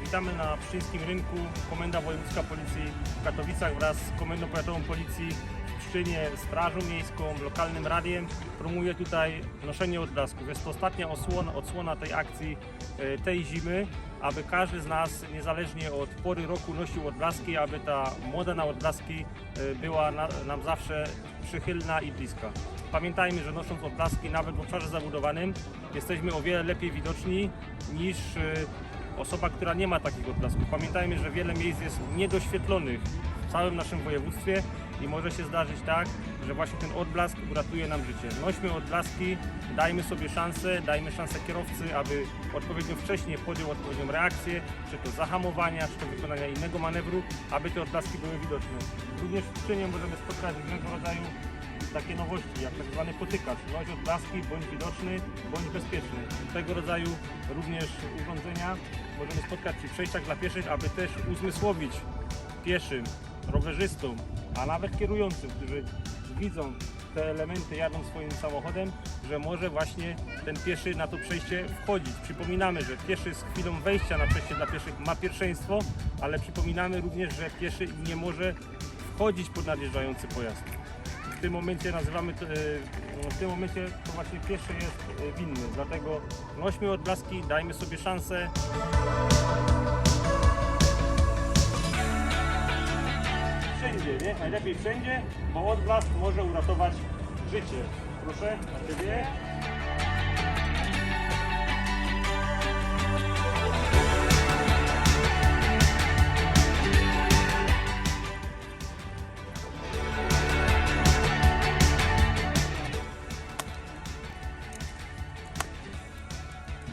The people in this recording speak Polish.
Witamy na Pszczyńskim Rynku. Komenda Wojewódzka Policji w Katowicach wraz z Komendą Powiatową Policji w Pszczynie, Strażą Miejską, lokalnym radiem promuje tutaj noszenie odblasków. Jest to ostatnia osłona, odsłona tej akcji e, tej zimy, aby każdy z nas, niezależnie od pory roku, nosił odblaski, aby ta moda na odblaski e, była na, nam zawsze przychylna i bliska. Pamiętajmy, że nosząc odblaski nawet w obszarze zabudowanym jesteśmy o wiele lepiej widoczni niż e, osoba, która nie ma takich odblasków. Pamiętajmy, że wiele miejsc jest niedoświetlonych w całym naszym województwie i może się zdarzyć tak, że właśnie ten odblask uratuje nam życie. Nośmy odblaski, dajmy sobie szansę, dajmy szansę kierowcy, aby odpowiednio wcześnie podjął odpowiednią reakcję, czy to zahamowania, czy to wykonania innego manewru, aby te odblaski były widoczne. Również w czynie możemy spotkać różnego rodzaju takie nowości, jak tak zwany potykacz. Noś odblaski, bądź widoczny, bądź bezpieczny. Tego rodzaju również urządzenia możemy spotkać przy przejściach dla pieszych, aby też uzmysłowić pieszym, rowerzystom, a nawet kierującym, którzy widzą te elementy, jadą swoim samochodem, że może właśnie ten pieszy na to przejście wchodzić. Przypominamy, że pieszy z chwilą wejścia na przejście dla pieszych ma pierwszeństwo, ale przypominamy również, że pieszy nie może wchodzić pod nadjeżdżający pojazd. Tym momencie nazywamy e, w tym momencie to właśnie pieszy jest e, winny, dlatego nośmy odblaski, dajmy sobie szansę. Wszędzie, nie? Najlepiej wszędzie, bo odblask może uratować życie. Proszę, na ciebie.